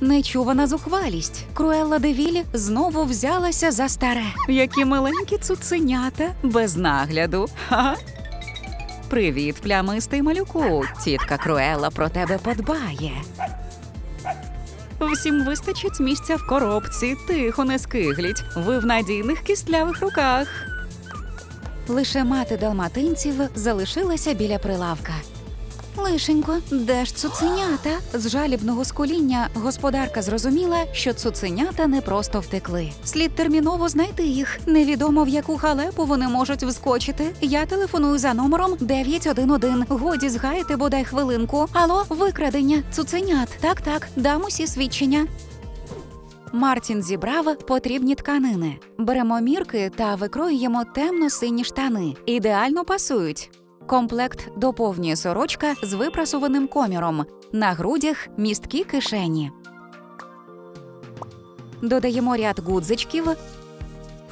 Нечувана зухвалість. Круелла Девіль знову взялася за старе. Які миленькі цуценята без нагляду. Ха. Привіт, плямистий малюку. Тітка Круелла про тебе подбає. Всім вистачить місця в коробці. Тихо не скигліть. Ви в надійних кістлявих руках. Лише мати далматинців залишилася біля прилавка. Лишенько, де ж цуценята? З жалібного скуління господарка зрозуміла, що цуценята не просто втекли. Слід терміново знайти їх. Невідомо в яку халепу вони можуть вскочити. Я телефоную за номером 911. Годі згаяти бодай хвилинку. Алло, викрадення, цуценят. Так, так, дам усі свідчення. Мартін зібрав потрібні тканини. Беремо мірки та викроюємо темно-сині штани. Ідеально пасують. Комплект доповнює сорочка з випрасуваним коміром. На грудях місткі кишені. Додаємо ряд гудзичків.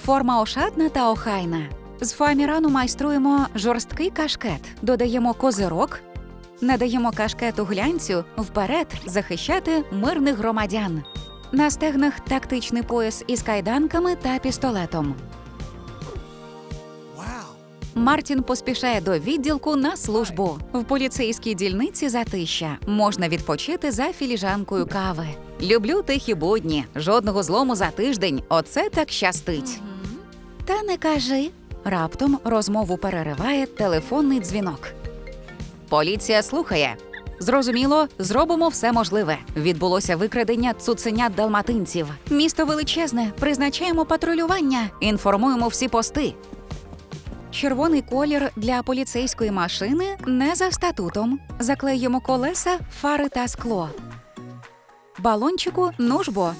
Форма ошатна та охайна. З фоамірану майструємо жорсткий кашкет. Додаємо козирок. Надаємо кашкету глянцю вперед захищати мирних громадян. На стегнах тактичний пояс із кайданками та пістолетом. Мартін поспішає до відділку на службу. В поліцейській дільниці затища можна відпочити за філіжанкою кави. Люблю тихі будні, жодного злому за тиждень. Оце так щастить. Та не кажи. Раптом розмову перериває телефонний дзвінок. Поліція слухає. Зрозуміло, зробимо все можливе. Відбулося викрадення цуценят далматинців. Місто величезне, призначаємо патрулювання, інформуємо всі пости. Червоний колір для поліцейської машини не за статутом. Заклеїмо колеса, фари та скло. Балончику нужбо.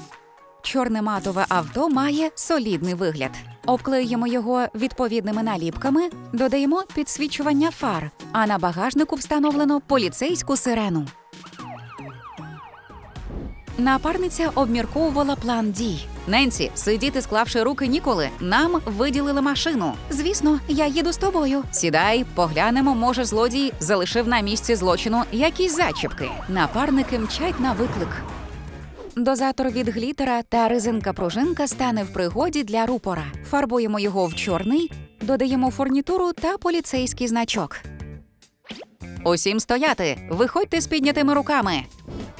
Чорне матове авто має солідний вигляд. Обклеїмо його відповідними наліпками, додаємо підсвічування фар, а на багажнику встановлено поліцейську сирену. Напарниця обмірковувала план дій. Ненсі, сидіти склавши руки ніколи. Нам виділили машину. Звісно, я їду з тобою. Сідай, поглянемо, може, злодій залишив на місці злочину якісь зачіпки. Напарники мчать на виклик. Дозатор від глітера та резинка-пружинка стане в пригоді для рупора. Фарбуємо його в чорний, додаємо фурнітуру та поліцейський значок. Усім стояти! Виходьте з піднятими руками.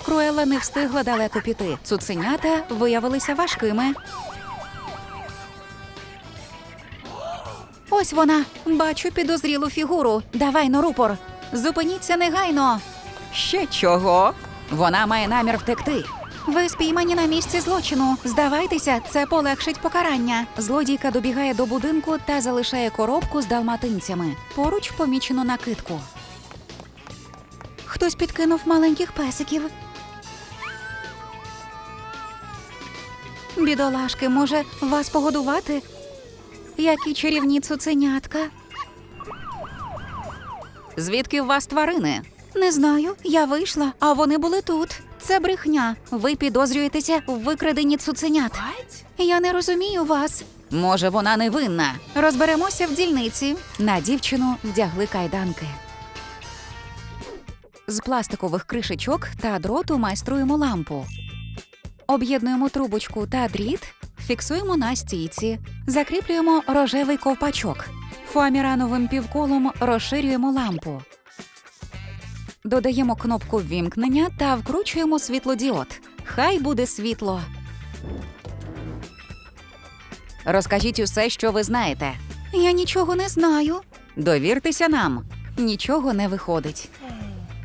Круела не встигла далеко піти. Цуценята виявилися важкими. Ось вона. Бачу підозрілу фігуру. Давай на рупор. Зупиніться негайно. Ще чого? Вона має намір втекти. Ви спіймані на місці злочину. Здавайтеся, це полегшить покарання. Злодійка добігає до будинку та залишає коробку з далматинцями. Поруч помічено накидку. Хтось підкинув маленьких песиків. Бідолашки, може, вас погодувати? Які чарівні цуценятка. Звідки у вас тварини? Не знаю. Я вийшла, а вони були тут. Це брехня. Ви підозрюєтеся в викраденні цуценят. Я не розумію вас. Може, вона невинна. Розберемося в дільниці. На дівчину вдягли кайданки. З пластикових кришечок та дроту майструємо лампу. Об'єднуємо трубочку та дріт, фіксуємо на стійці, закріплюємо рожевий ковпачок. Фоамірановим півколом розширюємо лампу. Додаємо кнопку ввімкнення та вкручуємо світлодіод. Хай буде світло. Розкажіть усе, що ви знаєте. Я нічого не знаю. Довіртеся нам. Нічого не виходить.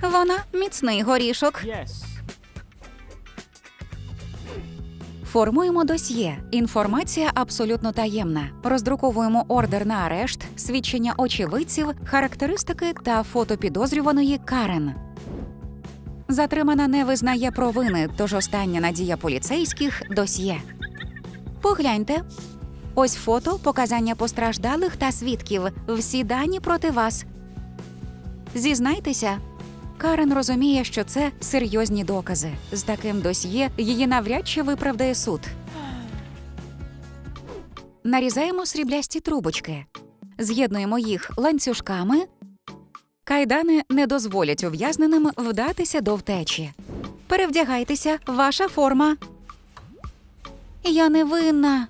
Вона міцний горішок. Yes. Формуємо досьє. Інформація абсолютно таємна. Роздруковуємо ордер на арешт, свідчення очевидців, характеристики та фото підозрюваної Карен. Затримана не визнає провини, тож остання надія поліцейських досьє. Погляньте. Ось фото, показання постраждалих та свідків. Всі дані проти вас. Зізнайтеся. Карен розуміє, що це серйозні докази. З таким досьє її навряд чи виправдає суд. Нарізаємо сріблясті трубочки, з'єднуємо їх ланцюжками. Кайдани не дозволять ув'язненим вдатися до втечі. перевдягайтеся, ваша форма. Я не винна.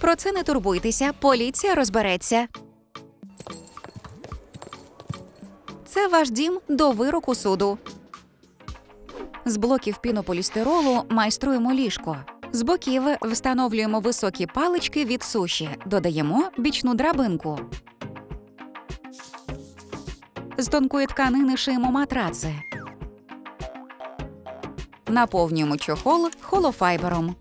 Про це не турбуйтеся, поліція розбереться. Це ваш дім до вироку суду. З блоків пінополістиролу майструємо ліжко. З боків встановлюємо високі палички від суші, додаємо бічну драбинку. З тонкої тканини шиємо матраци. Наповнюємо чохол холофайбером.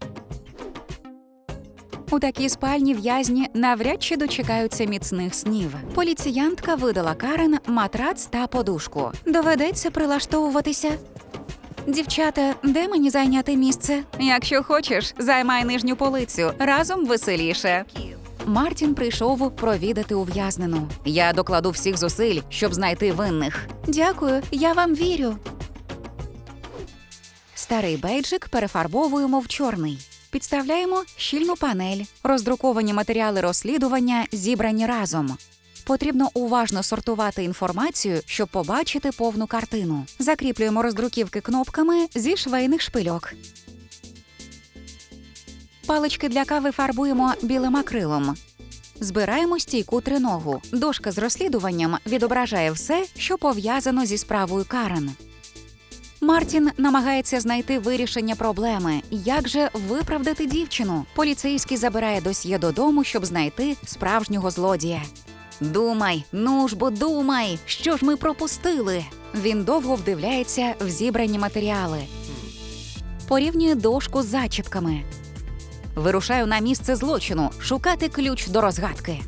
У такій спальні в'язні навряд чи дочекаються міцних снів. Поліціянтка видала Карен матрац та подушку. Доведеться прилаштовуватися. Дівчата, де мені зайняти місце? Якщо хочеш, займай нижню полицю. Разом веселіше. Мартін прийшов провідати ув'язнену. Я докладу всіх зусиль, щоб знайти винних. Дякую, я вам вірю. Старий бейджик перефарбовуємо в чорний. Підставляємо щільну панель. Роздруковані матеріали розслідування зібрані разом. Потрібно уважно сортувати інформацію, щоб побачити повну картину. Закріплюємо роздруківки кнопками зі швейних шпильок. Палички для кави фарбуємо білим акрилом. Збираємо стійку триногу. Дошка з розслідуванням відображає все, що пов'язано зі справою Карен. Мартін намагається знайти вирішення проблеми. Як же виправдати дівчину? Поліцейський забирає досьє додому, щоб знайти справжнього злодія. Думай, ну ж бо думай, що ж ми пропустили. Він довго вдивляється в зібрані матеріали. Порівнює дошку з зачіпками. Вирушаю на місце злочину шукати ключ до розгадки.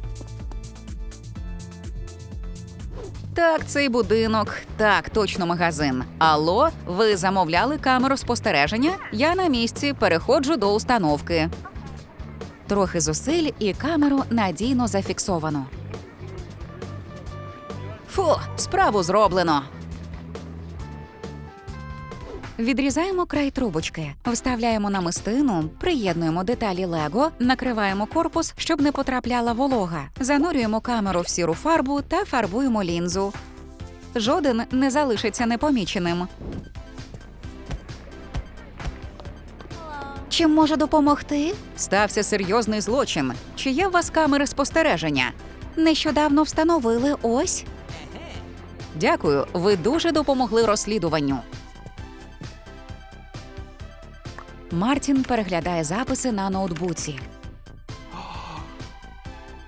Так, цей будинок. Так, точно магазин. Алло, ви замовляли камеру спостереження? Я на місці переходжу до установки. Трохи зусиль і камеру надійно зафіксовано. Фу, справу зроблено. Відрізаємо край трубочки, вставляємо намистину, приєднуємо деталі Лего, накриваємо корпус, щоб не потрапляла волога. Занурюємо камеру в сіру фарбу та фарбуємо лінзу. Жоден не залишиться непоміченим. Чим може допомогти? Стався серйозний злочин. Чи є у вас камери спостереження? Нещодавно встановили ось. Дякую, ви дуже допомогли розслідуванню. Мартін переглядає записи на ноутбуці.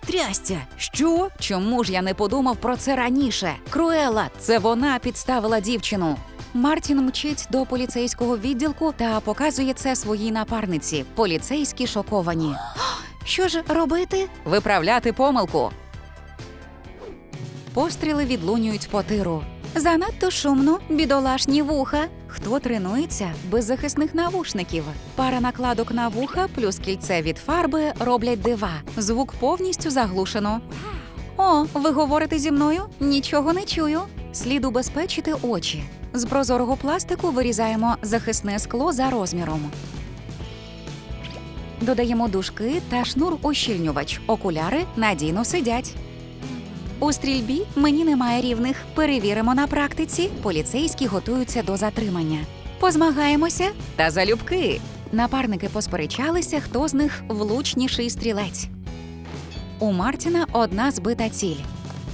Трястя, що? Чому ж я не подумав про це раніше? Круела, це вона підставила дівчину. Мартін мчить до поліцейського відділку та показує це своїй напарниці. Поліцейські шоковані. Що ж робити? Виправляти помилку. Постріли відлунюють по тиру. Занадто шумно, бідолашні вуха. Хто тренується без захисних навушників? Пара накладок на вуха плюс кільце від фарби роблять дива. Звук повністю заглушено. О, ви говорите зі мною? Нічого не чую. Слід убезпечити очі. З прозорого пластику вирізаємо захисне скло за розміром. Додаємо дужки та шнур-ущільнювач. Окуляри надійно сидять. У стрільбі мені немає рівних. Перевіримо на практиці. Поліцейські готуються до затримання. Позмагаємося та залюбки. Напарники посперечалися, хто з них влучніший стрілець. У Мартіна одна збита ціль.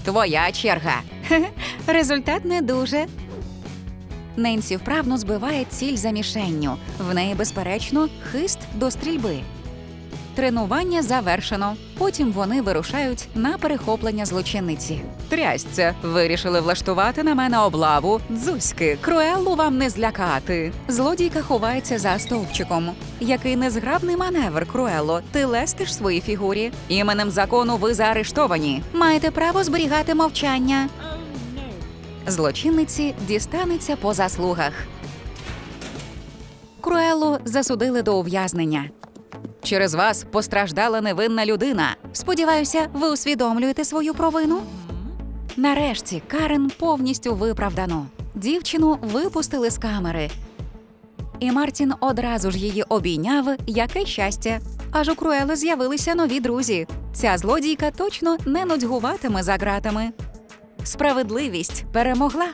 Твоя черга. Результат не дуже. Ненсі вправно збиває ціль за мішенню. В неї, безперечно, хист до стрільби. Тренування завершено. Потім вони вирушають на перехоплення злочинниці. Трясця, вирішили влаштувати на мене облаву. Дзузьки, Круеллу вам не злякати. Злодійка ховається за стовпчиком. Який незграбний маневр, Круелло. Ти лестиш своїй фігурі. Іменем закону ви заарештовані. Маєте право зберігати мовчання. Злочинниці дістанеться по заслугах. Круеллу засудили до ув'язнення. Через вас постраждала невинна людина. Сподіваюся, ви усвідомлюєте свою провину. Нарешті Карен повністю виправдано. Дівчину випустили з камери. І Мартін одразу ж її обійняв, яке щастя. Аж у Круели з'явилися нові друзі. Ця злодійка точно не нудьгуватиме за ґратами. Справедливість перемогла.